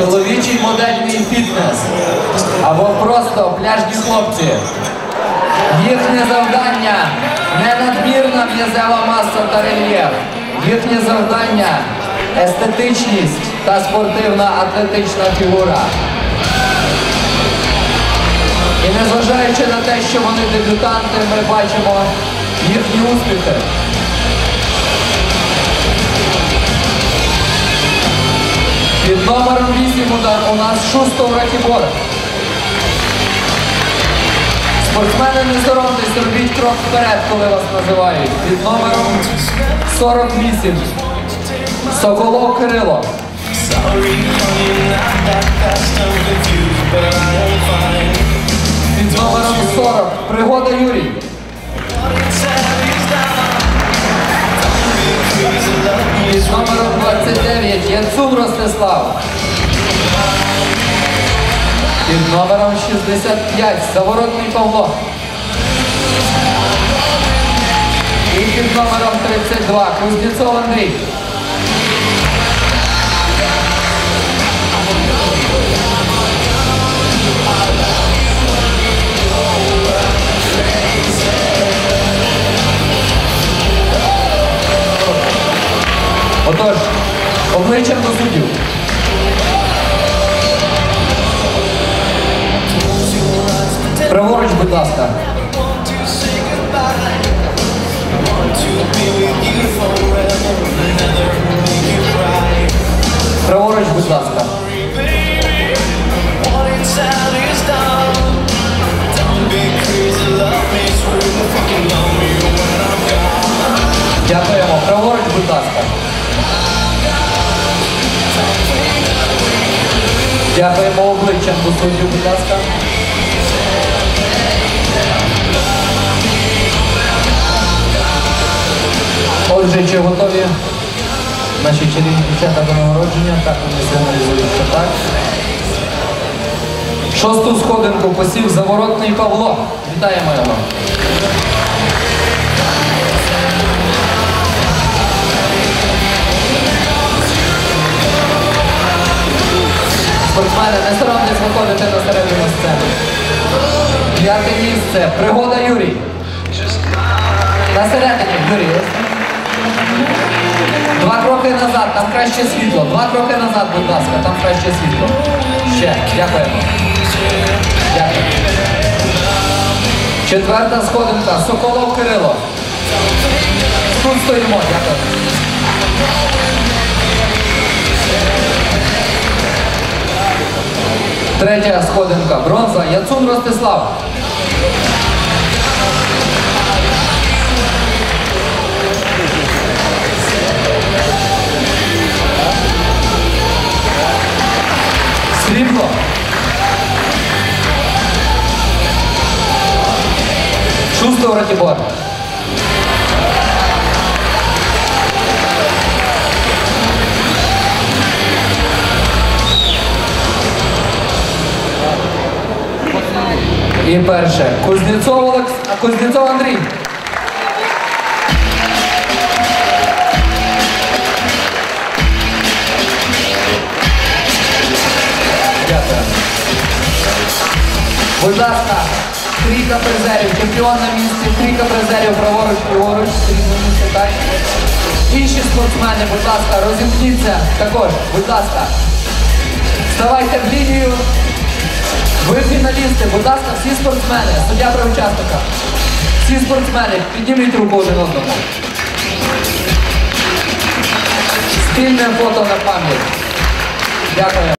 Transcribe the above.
чоловічий модельний фітнес або просто пляжні хлопці. Їхнє завдання не надмірна м'язева маса та рельєф. Їхнє завдання естетичність та спортивна атлетична фігура. І незважаючи на те, що вони дебютанти, ми бачимо їхні успіхи. У нас Шустов Ракібор. Спортсмени, не соромтесь, робіть крок вперед, коли вас називають. Під номером 48. Соколов Кирило. Під номером 40. Пригода Юрій. Під номером 29. Яцун Ростислав. Під номером 65. Заворотний Павло. І під номером 32. Кузнєцов Андрій. Отож, обличчям до суддів. Праворуч, будь ласка. Праворуч, будь ласка. Дякуємо. Праворуч, будь ласка. Дякуємо обличчям до суддів, будь ласка. Отже, чи готові наші чарівні дівчата до нагородження? Так, вони сигналізують, що так. Шосту сходинку посів заворотний Павло. Вітаємо його. Спортсмени, не соромтесь виходити на середину сцени. П'яте місце. Пригода Юрій. На середині, Юрій. Кроки назад, там краще світло. Два кроки назад, будь ласка, там краще світло. Ще, дякуємо. Дякую. Четверта сходинка. Соколов Кирило. Тут стоїмо, дякую. Третя сходинка. Бронза. Яцун Ростислав. Шустов Ратібор. І перше. Кузнєцов Олекс... а, Кузнєцов Андрій. Дякую. Будь ласка, трійка призерів, чемпіон на місці, трійка призерів праворуч, ліворуч, срібне так? Інші спортсмени, будь ласка, розімкніться також, будь ласка. Вставайте в лінію. Ви фіналісти, будь ласка, всі спортсмени, суддя при учасниках. Всі спортсмени, підніміть руку один одному. Спільне фото на пам'ять. Дякую.